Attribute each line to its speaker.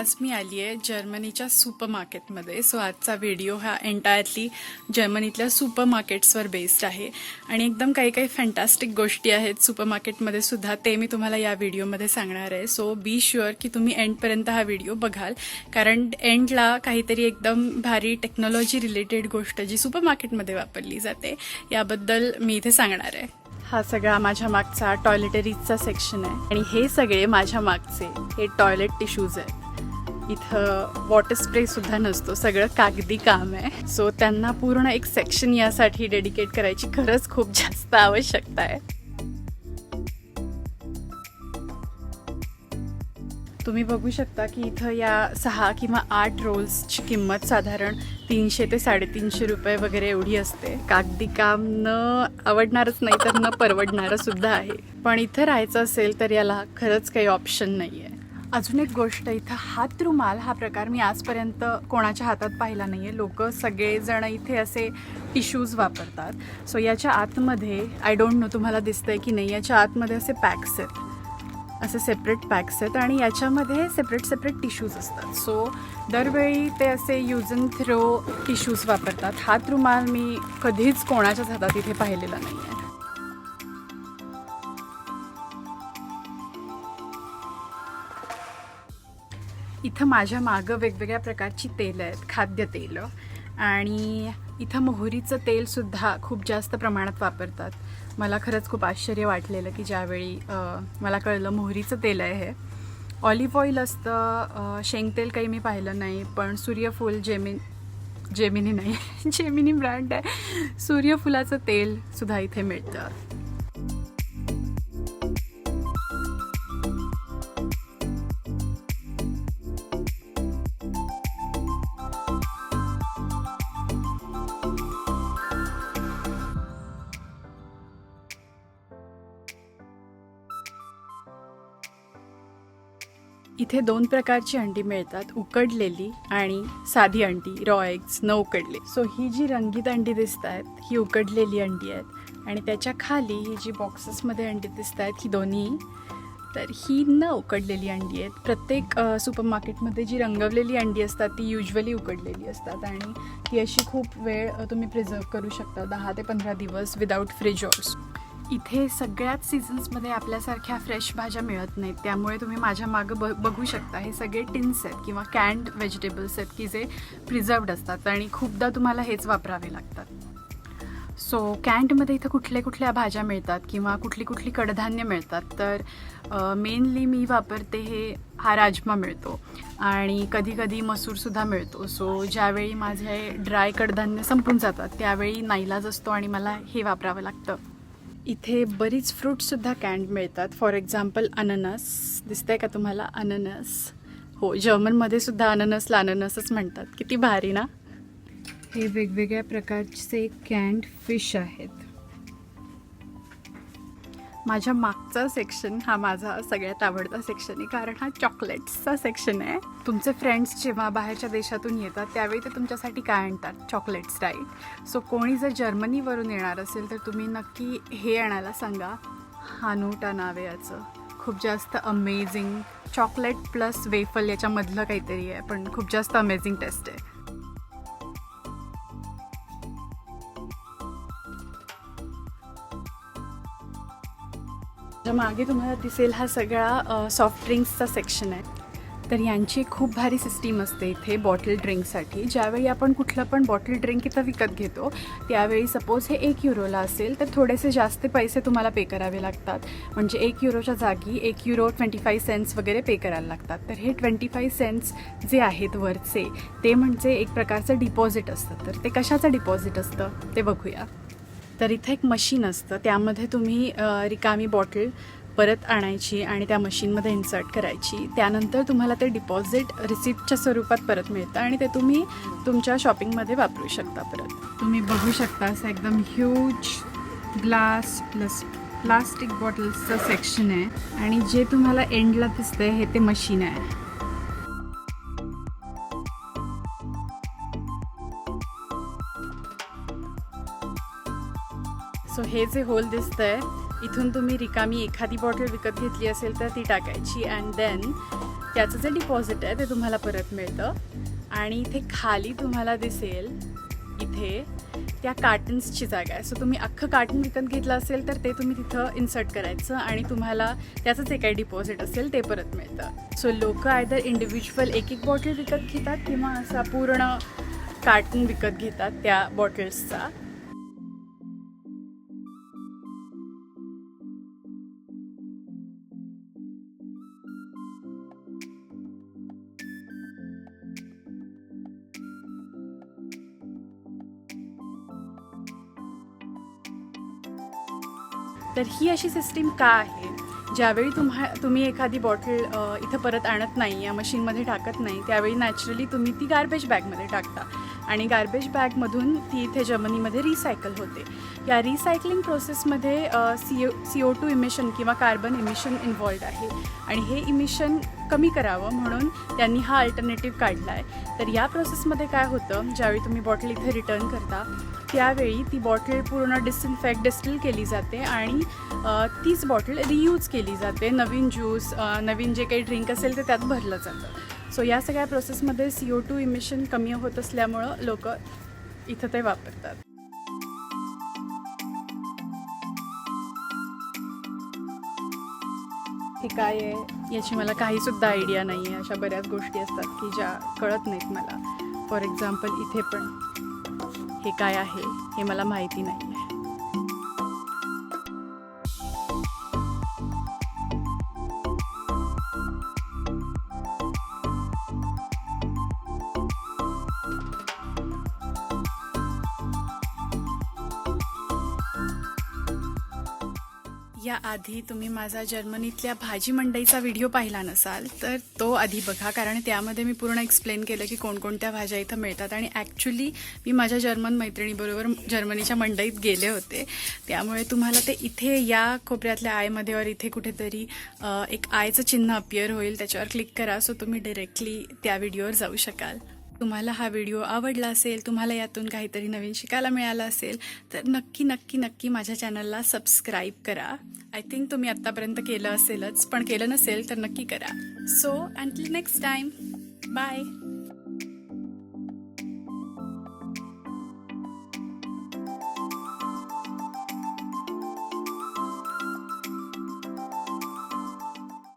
Speaker 1: आज मी आली आहे जर्मनीच्या सुपर मार्केटमध्ये सो आजचा व्हिडिओ हा एंटायरली जर्मनीतल्या सुपर मार्केट्सवर बेस्ड आहे. आणि एकदम काही काही फॅन्टॅस्टिक गोष्टी आहेत सुपर मार्केटमध्ये सुद्धा. ते मी तुम्हाला या व्हिडिओमध्ये सांगणार आहे. सो बी शुअर की तुम्ही एंडपर्यंत हा व्हिडिओ बघाल. कारण एंडला काहीतरी एकदम भारी टेक्नॉलॉजी रिलेटेड गोष्ट जी सुपर मार्केटमध्ये वापरली जाते याबद्दल मी इथे सांगणार आहे. हा सगळा माझ्या मागचा टॉयलेटरीजचा सेक्शन आहे. आणि हे सगळे माझ्या मागचे. हे टॉयलेट टिश्यूज आहेत. इथं वॉटर स्प्रे सुद्धा नसतो सगळं कागदी काम आहे. सो त्यांना पूर्ण एक सेक्शन यासाठी डेडिकेट करायची खरंच खूप जास्त आवश्यकता आहे. तुम्ही बघू शकता की इथं या सहा किंवा आठ रोल्सची किंमत साधारण तीनशे ते साडेतीनशे रुपये वगैरे एवढी असते. कागदी काम न आवडणारच नाही तर न परवडणारं सुद्धा आहे. पण इथं राहायचं असेल तर याला खरंच काही ऑप्शन नाही आहे अजून एक गोष्ट इथं हात रुमाल हा प्रकार मी आजपर्यंत कोणाच्या हातात पाहिला नाही आहे लोक सगळेजण इथे असे टिश्यूज वापरतात. सो याच्या आतमध्ये आय डोंट नो तुम्हाला दिसतंय की नाही याच्या आतमध्ये असे पॅक्स आहेत. असे सेपरेट पॅक्स आहेत आणि याच्यामध्ये सेपरेट सेपरेट टिश्यूज असतात. सो दरवेळी ते असे यूज अँड थ्रो टिश्यूज वापरतात. हात रुमाल मी कधीच कोणाच्याच हातात इथे पाहिलेला नाही आहे इथं माझ्या मागं वेगवेगळ्या प्रकारची तेलं आहेत खाद्यतेलं. आणि इथं मोहरीचं तेलसुद्धा खूप जास्त प्रमाणात वापरतात. मला खरंच खूप आश्चर्य वाटलेलं की ज्यावेळी मला कळलं मोहरीचं तेल आहे हे. ऑलिव्ह ऑइल असतं शेंगतेल काही मी पाहिलं नाही पण सूर्यफूल जेमिन जेमिनी नाही जेमिनी ब्रँड आहे. सूर्यफुलाचं तेलसुद्धा इथे मिळतं. इथे दोन प्रकारची अंडी मिळतात उकडलेली आणि साधी अंडी रॉ एग्स न उकडले. सो ही जी रंगीत अंडी दिसत आहेत ही उकडलेली अंडी आहेत. आणि त्याच्याखाली ही जी बॉक्सेसमध्ये अंडी दिसत आहेत ही दोन्ही तर ही न उकडलेली अंडी आहेत. प्रत्येक सुपर मार्केटमध्ये जी रंगवलेली अंडी असतात ती युजली उकडलेली असतात. आणि ती अशी खूप वेळ तुम्ही प्रिझर्व करू शकता दहा ते पंधरा दिवस विदाऊट फ्रीज ऑर्स इथे सगळ्याच सीझन्समध्ये आपल्यासारख्या फ्रेश भाज्या मिळत नाहीत. त्यामुळे तुम्ही माझ्या मागं ब बघू शकता. हे सगळे टिन्स आहेत किंवा कॅन्ड व्हेजिटेबल्स आहेत की जे प्रिझर्वड असतात आणि खूपदा तुम्हाला हेच वापरावे लागतात. सो कॅन्टमध्ये इथं कुठल्या कुठल्या भाज्या मिळतात किंवा कुठली कुठली कडधान्य मिळतात? तर मेनली मी वापरते हे हा राजमा मिळतो आणि कधीकधी मसूरसुद्धा मिळतो. सो ज्यावेळी माझे ड्राय कडधान्य संपून जातात त्यावेळी नाईलाज असतो आणि मला हे वापरावं लागतं. इथे बरीच फ्रूटसुद्धा कॅन्ड मिळतात. फॉर एक्झाम्पल अननस दिसतंय का तुम्हाला? अननस हो जर्मनमध्ये सुद्धा अननसला अननसच म्हणतात. किती भारी ना? हे वेगवेगळ्या प्रकारचे कॅन्ड फिश आहेत. माझ्या मागचा सेक्शन हा माझा सगळ्यात आवडता सेक्शन आहे. कारण हा चॉकलेट्सचा सेक्शन आहे. तुमचे फ्रेंड्स जेव्हा बाहेरच्या देशातून येतात त्यावेळी ते तुमच्यासाठी काय आणतात? चॉकलेट्स राईट सो कोणी जर जर्मनीवरून येणार असेल तर तुम्ही नक्की हे आणायला सांगा. हानूटा नाव आहे याचं. खूप जास्त अमेझिंग चॉकलेट प्लस वेफल याच्यामधलं काहीतरी आहे. पण खूप जास्त अमेझिंग टेस्ट आहे. तर मागे तुम्हाला दिसेल हा सगळा सॉफ्ट ड्रिंक्सचा सेक्शन आहे. तर यांची खूप भारी सिस्टीम असते इथे बॉटल ड्रिंकसाठी ज्यावेळी आपण कुठलं पण बॉटल ड्रिंक इथं विकत घेतो त्यावेळी सपोज हे एक युरोला असेल तर थोडेसे जास्त पैसे तुम्हाला पे करावे लागतात. म्हणजे एक युरोच्या जागी एक युरो ट्वेंटी फाय सेंट्स वगैरे पे करायला लागतात. तर हे ट्वेंटी फाय सेंट्स जे आहेत वरचे ते म्हणजे एक प्रकारचं डिपॉझिट असतं. तर ते कशाचं डिपॉझिट असतं? ते बघूया. तर इथं एक मशीन असतं. त्यामध्ये तुम्ही रिकामी बॉटल परत आणायची आणि त्या मशीनमध्ये इन्सर्ट करायची. त्यानंतर तुम्हाला ते डिपॉझिट रिसिप्टच्या स्वरूपात परत मिळतं आणि ते तुम्ही तुमच्या शॉपिंगमध्ये वापरू शकता परत. तुम्ही बघू शकता असं एकदम ह्यूज ग्लास प्लस प्लास्टिक बॉटल्सचं सेक्शन आहे. आणि जे तुम्हाला एंडला दिसतंय हे ते मशीन आहे. सो हे जे होल दिसतंय इथून तुम्ही रिकामी एखादी बॉटल विकत घेतली असेल तर ती टाकायची अँड देन त्याचं जे डिपॉझिट आहे ते तुम्हाला परत मिळतं. आणि इथे खाली तुम्हाला दिसेल इथे त्या कार्टन्सची जागा आहे. सो तुम्ही अख्खं कार्टन विकत घेतलं असेल तर ते तुम्ही तिथं इन्सर्ट करायचं आणि तुम्हाला त्याचं जे काही डिपॉझिट असेल ते परत मिळतं. सो लोक आयदर इंडिव्हिज्युअल एक एक बॉटल विकत घेतात किंवा असा पूर्ण कार्टन विकत घेतात त्या बॉटल्सचा तर ही अशी सिस्टीम का आहे? ज्यावेळी तुम्हा तुम्ही एखादी बॉटल इथं परत आणत नाही या मशीनमध्ये टाकत नाही त्यावेळी नॅचरली तुम्ही ती गार्बेज बॅगमध्ये टाकता. आणि गार्बेज बॅगमधून ती इथे जर्मनीमध्ये रिसायकल होते. या रिसायकलिंग प्रोसेसमध्ये C O C O two emission किंवा कार्बन इमिशन इन्वॉल्ड आहे. आणि हे इमिशन कमी करावं म्हणून त्यांनी हा अल्टरनेटिव्ह काढला आहे. तर या प्रोसेसमध्ये काय होतं ज्यावेळी तुम्ही बॉटल इथे रिटर्न करता त्यावेळी ती बॉटल पूर्ण डिसइन्फेक्ट डिस्टिल केली जाते आणि तीच बॉटल रियूज केली जाते. नवीन ज्यूस नवीन जे काही ड्रिंक असेल ते त्यात भरलं जातं. सो या सगळ्या प्रोसेसमध्ये सी ओ टू इमिशन कमी होत असल्यामुळं लोक इथं ते वापरतात. हे काय आहे. याची मला काहीसुद्धा आयडिया नाही आहे अशा बऱ्याच गोष्टी असतात की ज्या कळत नाहीत मला. फॉर एक्झाम्पल इथे पण हे काय आहे हे मला माहिती नाही. याआधी तुम्ही माझा जर्मनीतल्या भाजी मंडईचा व्हिडिओ पाहिला नसाल तर तो आधी बघा कारण त्यामध्ये मी पूर्ण एक्सप्लेन केलं की कोणकोणत्या भाज्या इथं मिळतात. आणि ॲक्च्युली मी माझ्या जर्मन मैत्रिणीबरोबर जर्मनीच्या मंडईत गेले होते. त्यामुळे तुम्हाला ते इथे या कोपऱ्यातल्या आयमध्ये और इथे कुठेतरी एक आयचं चिन्ह अपियर होईल. त्याच्यावर क्लिक करा. सो तुम्ही डिरेक्टली त्या व्हिडिओवर जाऊ शकाल. तुम्हाला हा व्हिडिओ आवडला असेल तुम्हाला यातून काहीतरी नवीन शिकायला मिळालं असेल तर नक्की नक्की नक्की माझ्या चॅनलला सबस्क्राईब करा. आय थिंक तुम्ही आत्तापर्यंत केलं असेलच पण केलं नसेल तर नक्की करा. So until next time bye